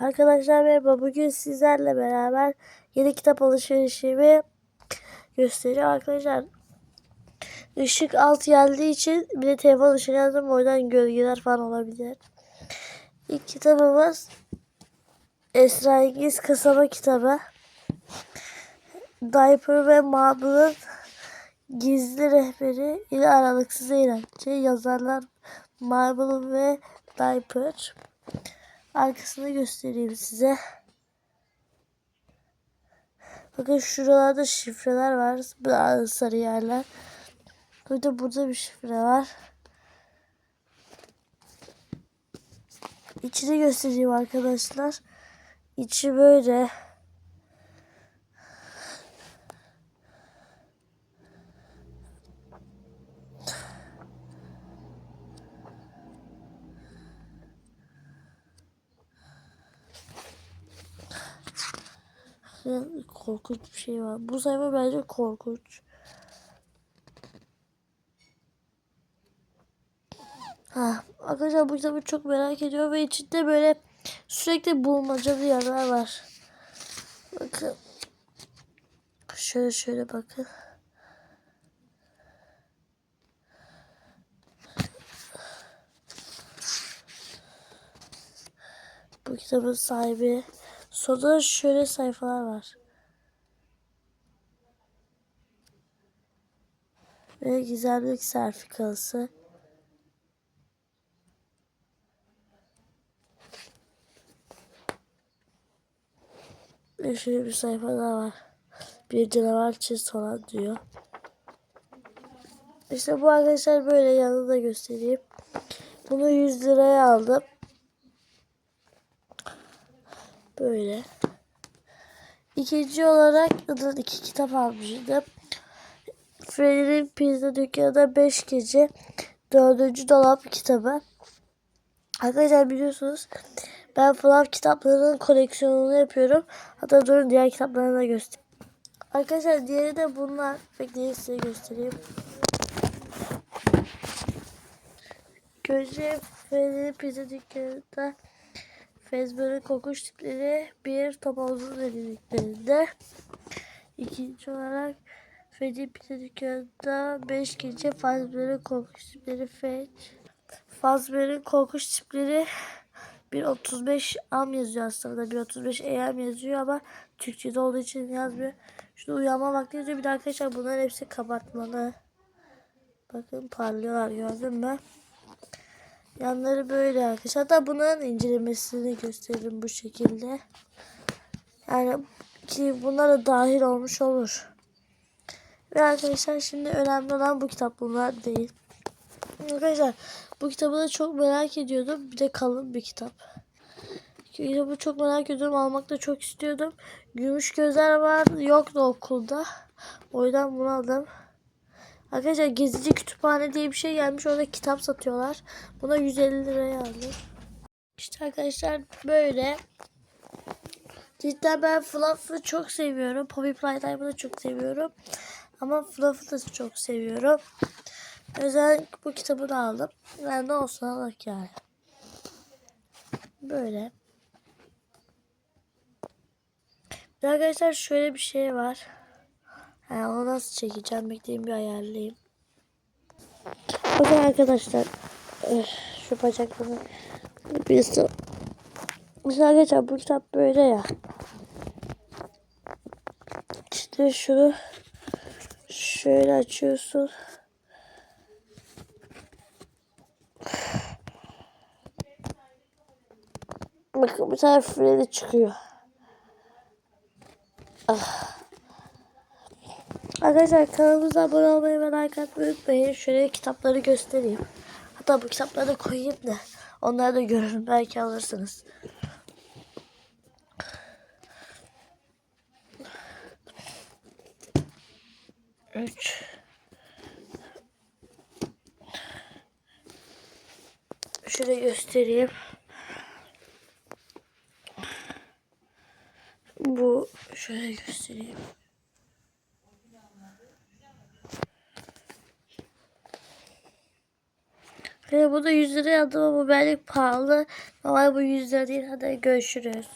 Arkadaşlar merhaba. Bugün sizlerle beraber yeni kitap alışverişimi gösteriyor. Arkadaşlar ışık alt geldiği için bir de telefon ışığı yazdım. O yüzden gölgeler falan olabilir. İlk kitabımız Esra İngiliz Kasaba kitabı. Diaper ve Mabel'ın gizli rehberi ile aralıksız eğlence. Yazarlar Marble ve Diaper. Arkasını göstereyim size. Bakın şuralarda şifreler var. Burada sarı yerler. Bir de burada bir şifre var. İçini göstereyim arkadaşlar. İçi böyle. Korkunç bir şey var. Bu sayfa bence korkunç. Ha, arkadaşlar bu kitabı çok merak ediyorum ve içinde böyle sürekli bulmacalı yerler var. Bakın. Şöyle şöyle bakın. Bu kitabın sahibi. Sonunda şöyle sayfalar var. Ve gizemlik sertifikası. Ve şöyle bir sayfa daha var. Bir canavar çiz falan diyor. İşte bu arkadaşlar böyle yanında göstereyim. Bunu 100 liraya aldım. Böyle. İkinci olarak Idıl iki kitap almıştım. Freddy'nin pizza dükkanında 5 gece dördüncü dolap kitabı. Arkadaşlar biliyorsunuz ben Flav kitaplarının koleksiyonunu yapıyorum. Hatta durun diğer kitaplarını da göstereyim. Arkadaşlar diğeri de bunlar. Bekleyin size göstereyim. Gözce Freddy'nin pizza dükkanında Fezber'in kokuş tipleri bir top havuzun derinliklerinde. İkinci olarak Pizza dükkanında 5 gece Fazber'in kokuş tipleri Fetch. Fazber'in kokuş tipleri 1.35 am yazıyor aslında. 1.35 EM yazıyor ama Türkçe'de olduğu için yazmıyor. Şurada uyanma vakti yazıyor. Bir de arkadaşlar bunların hepsi kabartmalı. Bakın parlıyorlar gördün mü? Yanları böyle arkadaşlar. Hatta bunların incelemesini gösteririm bu şekilde. Yani ki bunlar da dahil olmuş olur. Ve arkadaşlar şimdi önemli olan bu kitap bunlar değil. Arkadaşlar bu kitabı da çok merak ediyordum. Bir de kalın bir kitap. Kitabı çok merak ediyordum. Almak da çok istiyordum. Gümüş gözler var. Yoktu okulda. O yüzden bunu aldım. Arkadaşlar gezici kütüphane diye bir şey gelmiş. Orada kitap satıyorlar. Buna 150 liraya aldım. İşte arkadaşlar böyle. Cidden ben Fluff'ı çok seviyorum. Poppy Playtime'ı da çok seviyorum. Ama Fluff'ı da çok seviyorum. Özel bu kitabı da aldım. Ben de olsun Allah yani. Böyle. Arkadaşlar şöyle bir şey var. Nasıl çekeceğim? Bekleyin bir ayarlayayım. Bakın arkadaşlar. eh, Şu bacaklarını bir Mesela arkadaşlar bu kitap böyle ya. İşte şunu şöyle açıyorsun. Bakın bir tane Freddy çıkıyor. Arkadaşlar kanalımıza abone olmayı ve like atmayı unutmayın. Şöyle kitapları göstereyim. Hatta bu kitapları da koyayım da onları da görün. Belki alırsınız. Üç. Şöyle göstereyim. Bu şöyle göstereyim. Ve bu da 100 liraya aldım ama benlik pahalı. Ama bu 100 lira değil. Hadi görüşürüz.